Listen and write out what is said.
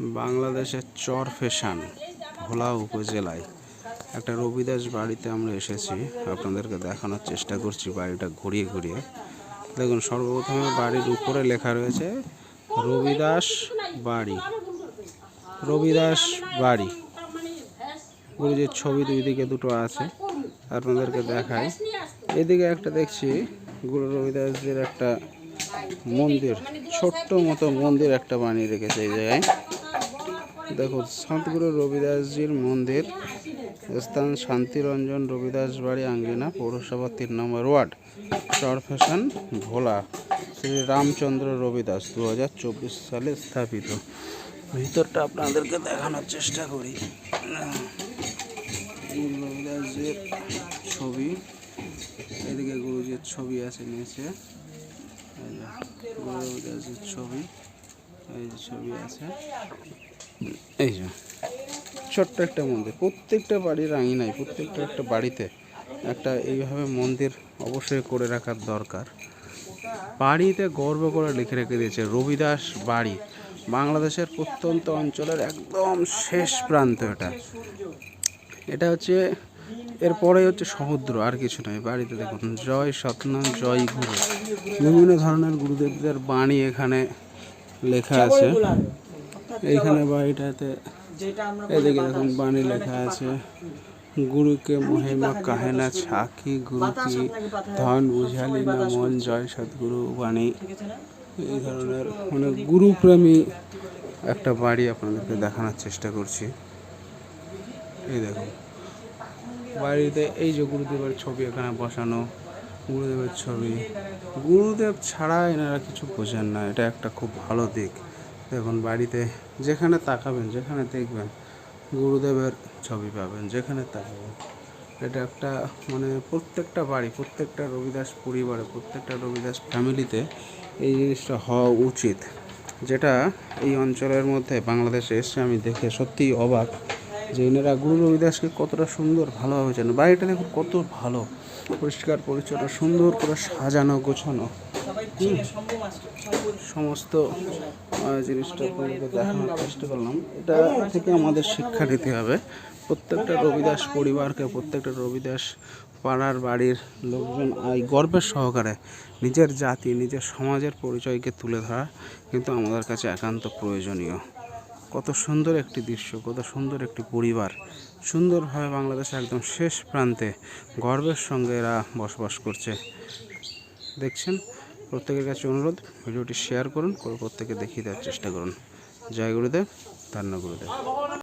বাংলাদেশের চর ফেশান, ভোলা উপজেলায়। একটা রবিদাস বাড়িতে আমরা এসেছি। আপনাদেরকে দেখানোর চেষ্টা করছি বাড়িটা ঘুরিয়ে ঘুরিয়ে। দেখুন, সর্বপ্রথমে বাড়ির উপরে লেখা রয়েছে, রবিদাস বাড়ি। রবিদাস বাড়ি। গুরুজির ছবি দুই দিকে দুটো আছে, আপনাদেরকে দেখাই। এদিকে একটা দেখছি, গুরু রবিদাসজির একটা মন্দির, ছোট্ট মতো মন্দির একটা বানিয়ে রেখেছে এই জায়গায়। দেখুন সন্তগুরু রবিদাসজির মন্দির। স্থান শান্তিরঞ্জন রবিদাস বাড়ি আঙ্গিনা পৌরসভা, তিন নম্বর ওয়ার্ড। চরফ্যাশন ভোলা। শ্রী রামচন্দ্র রবিদাস দু হাজার চব্বিশ সালে স্থাপিত। ভিতরটা আপনাদেরকে দেখানোর চেষ্টা করি। রবিদাসজির ছবি। এদিকে গুরুজির ছবি আছে নিচে। রবিদাসজির ছবি। এই ছবি আছে। এই যে, ছোট্ট একটা মন্দির। প্রত্যেকটা বাড়ির আঙিনায়, প্রত্যেকটা একটা বাড়িতে একটা এইভাবে মন্দির অবশ্যই করে রাখার দরকার। বাড়িতে গর্ব করে লিখে রেখে দিয়েছে, রবিদাস বাড়ি। বাংলাদেশের প্রত্যন্ত অঞ্চলের একদম শেষ প্রান্ত এটা এটা হচ্ছে, এরপরে হচ্ছে সমুদ্র, আর কিছু নয়। বাড়িতে দেখুন, জয় সতনাম, জয় গুরু। বিভিন্ন ধরনের গুরুদেবদের বাণী এখানে লেখা আছে। এইখানে বাড়িটাতে এদিকে দেখুন, বাণী লেখা আছে। গুরুকে মহিমা কাহে না ছাকি গুরু কি ধন বুঝালি না মন, জয় সদ্গুরু বাণী। এই ধরনের মানে গুরুপ্রেমী একটা বাড়ি আপনাদেরকে দেখানোর চেষ্টা করছি। এই দেখুন, বাড়িতে এই যে গুরুদেবের ছবি এখানে বসানো, গুরুদেবের ছবি। গুরুদেব ছাড়া এনারা কিছু বোঝেন না, এটা একটা খুব ভালো দিক। দেখুন বাড়িতে যেখানে তাকাবেন, যেখানে দেখবেন গুরুদেবের ছবি পাবেন, যেখানে তাকাবেন। এটা একটা মানে প্রত্যেকটা বাড়ি, প্রত্যেকটা রবিদাস পরিবারে, প্রত্যেকটা রবিদাস ফ্যামিলিতে এই জিনিসটা হওয়া উচিত। যেটা এই অঞ্চলের মধ্যে বাংলাদেশে এসে আমি দেখে সত্যিই অবাক যে এনারা গুরু রবিদাসকে কতটা সুন্দর ভালোভাবে জানেন বাড়িটা দেখুন কত ভালো, পরিষ্কার, পরিচ্ছন্ন, সুন্দর করে সাজানো, গোছানো। সমস্ত জিনিসটা আপনাদেরকে দেখানোর চেষ্টা করলাম। এটা থেকে আমাদের শিক্ষা নিতে হবে। প্রত্যেকটা রবিদাস পরিবারকে প্রত্যেকটা রবিদাস পাড়ার বাড়ির লোকজন এই গর্বের সহকারে নিজের জাতি নিজের সমাজের পরিচয়কে তুলে ধরা কিন্তু আমাদের কাছে একান্ত প্রয়োজনীয়। কত সুন্দর একটি দৃশ্য কত সুন্দর একটি পরিবার। সুন্দরভাবে বাংলাদেশে একদম শেষ প্রান্তে গর্বের সঙ্গে এরা বসবাস করছে। দেখছেন? প্রত্যেকের কাছে অনুরোধ, ভিডিওটি শেয়ার করুন, করে প্রত্যেকে দেখিয়ে দেওয়ার চেষ্টা করুন। জয় গুরুদেব, ধন্য গুরুদেব।